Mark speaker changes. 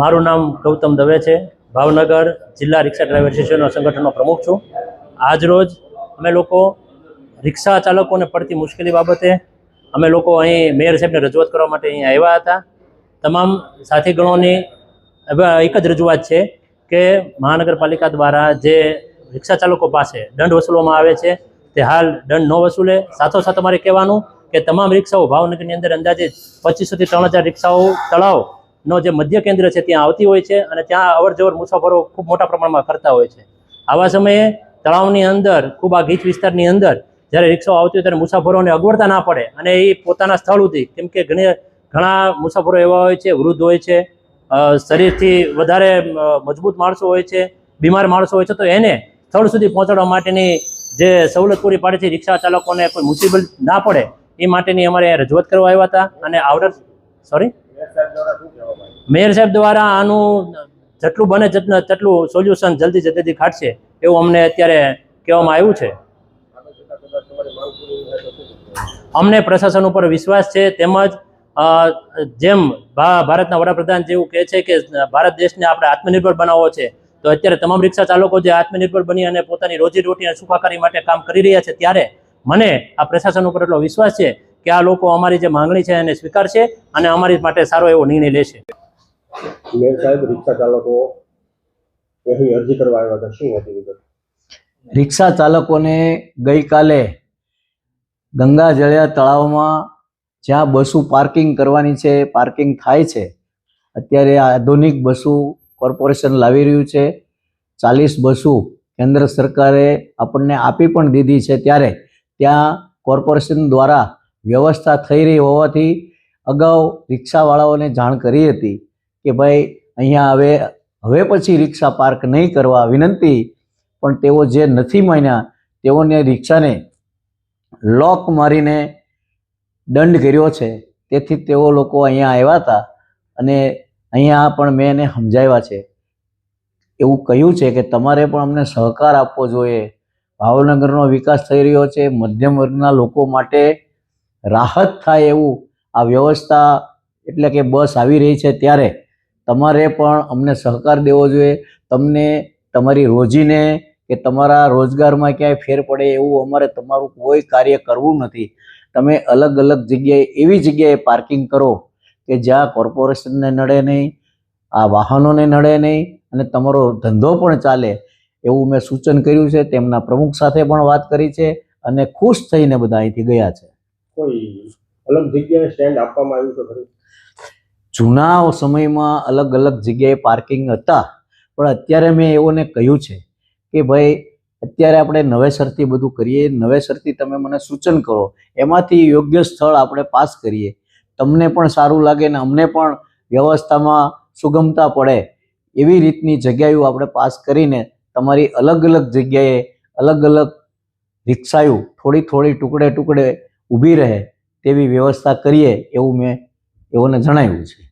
Speaker 1: મારું નામ ગૌતમ દવે છે. ભાવનગર જિલ્લા રિક્ષા ડ્રાઈવર એસોસિએશનના સંગઠનનો પ્રમુખ છું. આજ રોજ અમે લોકો રિક્ષા ચાલકોને પડતી મુશ્કેલી બાબતે અમે લોકો અહીં મેયર સાહેબને રજૂઆત કરવા માટે અહીં આવ્યા હતા. તમામ સાથીગણોની ગણોની એક જ રજૂઆત છે કે મહાનગરપાલિકા દ્વારા જે રિક્ષા ચાલકો પાસે દંડ વસૂલવામાં આવે છે, તે હાલ દંડ ન વસૂલે. સાથોસાથ અમારે કહેવાનું કે તમામ રિક્ષાઓ ભાવનગરની અંદર અંદાજે પચીસોથી ત્રણ હજાર રિક્ષાઓ તળાવનો જે મધ્ય કેન્દ્ર છે ત્યાં આવતી હોય છે અને ત્યાં અવરજવર મુસાફરો ખૂબ મોટા પ્રમાણમાં કરતા હોય છે. આવા સમયે તળાવની અંદર ખૂબ આ ગીચ વિસ્તારની અંદર જ્યારે રિક્ષાઓ આવતી હોય ત્યારે મુસાફરોને અગવડતા ના પડે અને એ પોતાના સ્થળ સુધી, કેમ કે ઘણી, ઘણા મુસાફરો એવા હોય છે, વૃદ્ધ હોય છે શરીરથી વધારે મજબૂત માણસો હોય છે, બીમાર માણસો હોય છે, તો એને સ્થળ સુધી પહોંચાડવા માટેની જે સવલત પૂરી પાડે છે, રિક્ષા ચાલકોને કોઈ મુસીબત ના પડે એ માટેની અમારે રજૂઆત કરવા આવ્યા હતા અને આવડત સોરી મેયર સાહેબ દ્વારા આનું જેટલું બને તેટલું સોલ્યુશન જલ્દી જલ્દી કાઢશે એવું અમને અત્યારે કહેવામાં આવ્યું છે. અમને પ્રશાસન ઉપર વિશ્વાસ છે તેમજ જેમ ભારતના વડાપ્રધાન જેવું કહે છે કે, ભારત દેશને આપણે આત્મનિર્ભર બનાવવો છે, તો અત્યારે તમામ રિક્ષા ચાલકો જે આત્મનિર્ભર બની અને પોતાની રોજી રોટી અને સુખાકારી માટે કામ કરી રહ્યા છે ત્યારે મને આ પ્રશાસન ઉપર એટલો વિશ્વાસ છે કે આ લોકો અમારી જે માંગણી છે એને સ્વીકારશે અને અમારી માટે સારો એવો નિર્ણય લેશે.
Speaker 2: મેયર સાહેબ રિક્ષા ચાલકો અહીં અરજી કરવા આવ્યા હતા. શું હતી વિગત?
Speaker 3: રિક્ષા ચાલકોને ગઈકાલે ગંગા જળિયા તળાવમાં જ્યાં બસો પાર્કિંગ કરવાની છે પાર્કિંગ થાય છે અત્યારે આધુનિક બસો કોર્પોરેશન લાવી રહ્યું છે. ચાલીસ બસો કેન્દ્ર સરકારે આપણને આપી પણ દીધી છે ત્યારે ત્યાં કોર્પોરેશન દ્વારા વ્યવસ્થા થઈ રહી હોવાથી અગાઉ રિક્ષાવાળાઓને જાણ કરી હતી કે ભાઈ, અહીંયા હવે હવે પછી રિક્ષા પાર્ક નહીં કરવા વિનંતી, પણ તેઓ જે નથી માન્યા, તેઓને રિક્ષાને લોક મારીને દંડ કર્યો છે. તેથી તેઓ લોકો અહીંયા આવ્યા હતા અને અહીંયા પણ મેં એને સમજાવ્યા છે. એવું કહ્યું છે કે તમારે પણ અમને સહકાર આપવો જોઈએ. ભાવનગરનો વિકાસ થઈ રહ્યો છે. મધ્યમ વર્ગના લોકો માટે રાહત થાય એવું આ વ્યવસ્થા એટલે કે બસ આવી રહી છે ત્યારે તમારે પણ અમને સહકાર દેવો જોઈએ. તમને તમારી રોજીને કે તમારા રોજગારમાં ક્યાંય ફેર પડે એવું અમારે તમારું કોઈ કાર્ય કરવું નથી. તમે અલગ અલગ જગ્યાએ એવી જગ્યાએ પાર્કિંગ કરો કે જ્યાં કોર્પોરેશનને નડે નહીં, આ વાહનોને નડે નહીં અને તમારો ધંધો પણ ચાલે. એવું મેં સૂચન કર્યું છે તેમના પ્રમુખ સાથે પણ વાત કરી છે અને ખુશ થઈને બધા અહીંથી ગયા છે.
Speaker 2: કોઈ અલગ જગ્યાએ સ્ટેન્ડ આપવામાં આવ્યું છે
Speaker 3: જૂના સમયમાં અલગ અલગ જગ્યાએ પાર્કિંગ હતા પણ અત્યારે મેં એઓને કહ્યું છે કે ભાઈ અત્યારે આપણે નવેસરથી બધું કરીએ નવેસરથી તમે મને સૂચન કરો એમાંથી યોગ્ય સ્થળ આપણે પાસ કરીએ. તમને પણ સારું લાગે ને અમને પણ વ્યવસ્થામાં સુગમતા પડે એવી રીતની જગ્યાઓ આપણે પાસ કરીને તમારી અલગ અલગ જગ્યાએ અલગ અલગ રિક્ષાઓ થોડી થોડી ટુકડે ટુકડે ઊભી રહે તેવી વ્યવસ્થા કરીએ એવું મેં એઓને જણાવ્યું છે.